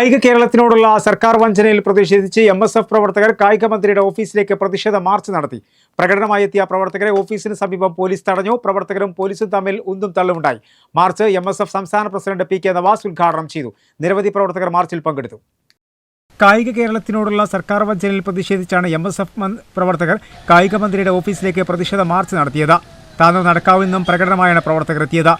കായിക കേരളത്തിനോടുള്ള സർക്കാർ വഞ്ചനയിൽ പ്രതിഷേധിച്ച് എം എസ് എഫ് പ്രവർത്തകർ കായിക മന്ത്രിയുടെ ഓഫീസിലേക്ക് പ്രതിഷേധ മാർച്ച് നടത്തി. പ്രകടനമായി എത്തിയ പ്രവർത്തകരെ ഓഫീസിന് സമീപം പോലീസ് തടഞ്ഞു. പ്രവർത്തകരും പോലീസും തമ്മിൽ ഉന്തും തള്ളുമുണ്ടായി. മാർച്ച് എം എസ് എഫ് സംസ്ഥാന പ്രസിഡന്റ് പി കെ നവാസ് ഉദ്ഘാടനം ചെയ്തു. നിരവധി പ്രവർത്തകർ മാർച്ചിൽ പങ്കെടുത്തു. കായിക കേരളത്തിനോടുള്ള സർക്കാർ വഞ്ചനയിൽ പ്രതിഷേധിച്ചാണ് എം എസ് എഫ് പ്രവർത്തകർ കായിക മന്ത്രിയുടെ ഓഫീസിലേക്ക് പ്രതിഷേധ മാർച്ച് നടത്തിയത്. താന്നു നടക്കാവുന്നും പ്രകടനമായാണ് പ്രവർത്തകർ എത്തിയത്.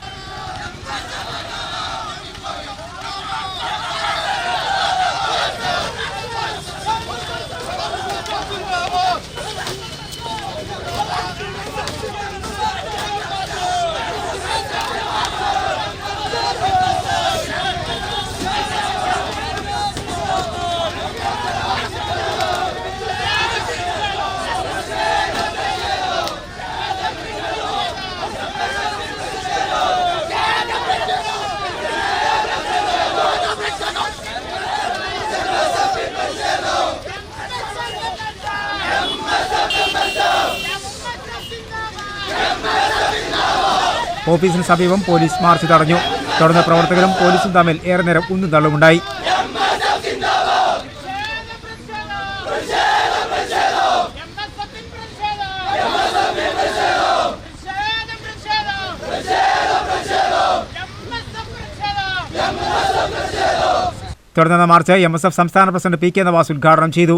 ഓഫീസിന് സമീപം പോലീസ് മാർച്ച് തടഞ്ഞു. തുടർന്ന് പ്രവർത്തകരും പോലീസും തമ്മിൽ ഏറെ നേരം ഉന്നും തള്ളുമുണ്ടായി തുടർന്ന മാർച്ച് എം എസ് എഫ് സംസ്ഥാന പ്രസിഡന്റ് പി കെ നവാസ് ഉദ്ഘാടനം ചെയ്തു.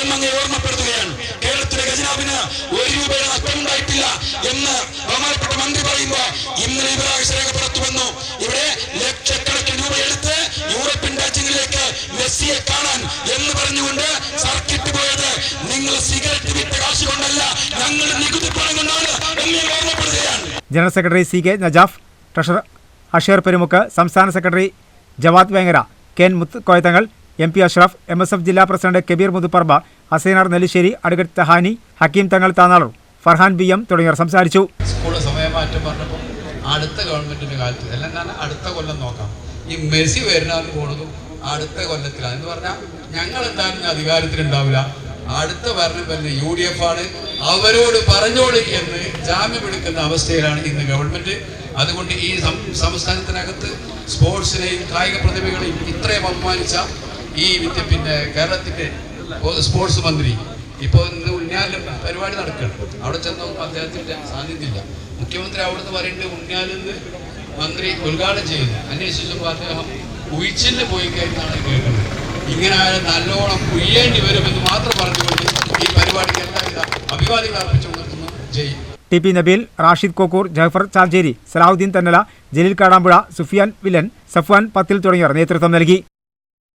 എന്നങ്ങ് ഓർമ്മപ്പെടുത്തുകയാണ്. കേരളത്തിലെ ഖജനാവിന് ഒരു രൂപയുടെ നഷ്ടമുണ്ടായിട്ടില്ല എന്ന് ബഹുമാനപ്പെട്ട മന്ത്രി പറയുമ്പോ ഇന്നലെ വിവരാകാശ രേഖ പുറത്തു വന്നു. ഇവിടെ ലക്ഷക്കണക്കിന് രൂപ എടുത്ത് യൂറോപ്യൻ രാജ്യങ്ങളിലേക്ക് മെസ്സിയെ കാണാൻ എന്ന് പറഞ്ഞുകൊണ്ട് സർക്കിട്ട് പോയത് നിങ്ങൾ സിഗരറ്റ് വിറ്റ കാശ് കൊണ്ടല്ല ഞങ്ങൾ നികുതി പണം കൊണ്ടാണ് എന്ന് ഓർമ്മപ്പെടുത്തുകയാണ്. General secretary C K Najaf treasurer Asher Perumukku സംസ്ഥാന സെക്രട്ടറി ജവാദ് വേങ്ങര കെൻ Muthu Koyathangal M P Ashraf M S F ജില്ലാ president Kabeer മുതുപ്പർബ Haseenar Nellissery advocate Thahani Hakeem Thangal Tanalur Farhan B M തുടങ്ങിയവർ സംസാരിച്ചു. സ്കൂൾ സമയമാറ്റം പറഞ്ഞപ്പോൾ അടുത്ത ഗവൺമെന്റിന്റെ കാലത്ത് എല്ലാം അടുത്ത കൊല്ലം നോക്കാം. ഈ മെസ്സി വരുന്നവർ പോണതും അടുത്ത കൊല്ലത്തിലാണ്. എന്ന് പറഞ്ഞാൽ ഞങ്ങൾ എന്തായാലും അധികാരത്തിലുണ്ടാവില്ല. അടുത്ത ഭരണം വരുന്ന യു ഡി എഫ് ആണ്. അവരോട് പറഞ്ഞോളി എന്ന് ജാമ്യം എടുക്കുന്ന അവസ്ഥയിലാണ് ഇന്ന് ഗവൺമെന്റ്. അതുകൊണ്ട് ഈ സംസ്ഥാനത്തിനകത്ത് സ്പോർട്സിനെയും കായിക പ്രതിഭകളെയും ഇത്രയും അപമാനിച്ച ഈ പിന്നെ കേരളത്തിന്റെ സ്പോർട്സ് മന്ത്രി. ഇപ്പോൾ ഇന്ന് ഉണ്ണിയാലിലും പരിപാടി നടക്കുകയാണ്. അവിടെ ചെന്നപ്പോൾ അദ്ദേഹത്തിന്റെ സാന്നിധ്യമില്ല. മുഖ്യമന്ത്രി അവിടുന്ന് പറയുന്നത് ഉണ്ണിയാലിന്ന് മന്ത്രി ഉദ്ഘാടനം ചെയ്യുന്നു. അന്വേഷിച്ചപ്പോൾ അദ്ദേഹം ഉയിച്ചിന് പോയി കഴിഞ്ഞാണ് കേൾക്കുന്നത്. ഇങ്ങനെ ആയാലും നല്ലോണം ഉയ്യേണ്ടി വരുമെന്ന് മാത്രം പറഞ്ഞുകൊണ്ട് ഈ പരിപാടിക്ക് എല്ലാവിധ അഭിവാദ്യങ്ങൾ അർപ്പിച്ചുകൊണ്ടിരുന്നു ജയ് ടി പി നബീൽ റാഷിദ് കോക്കൂർ ജഫർ ചാഞ്ചേരി സലാഹുദ്ദീൻ തന്നല ജലീൽ കാടാമ്പുഴ സുഫിയാൻ വില്ലൻ സഫ്വാൻ പത്തിൽ തുടങ്ങിയവർ നേതൃത്വം നൽകി.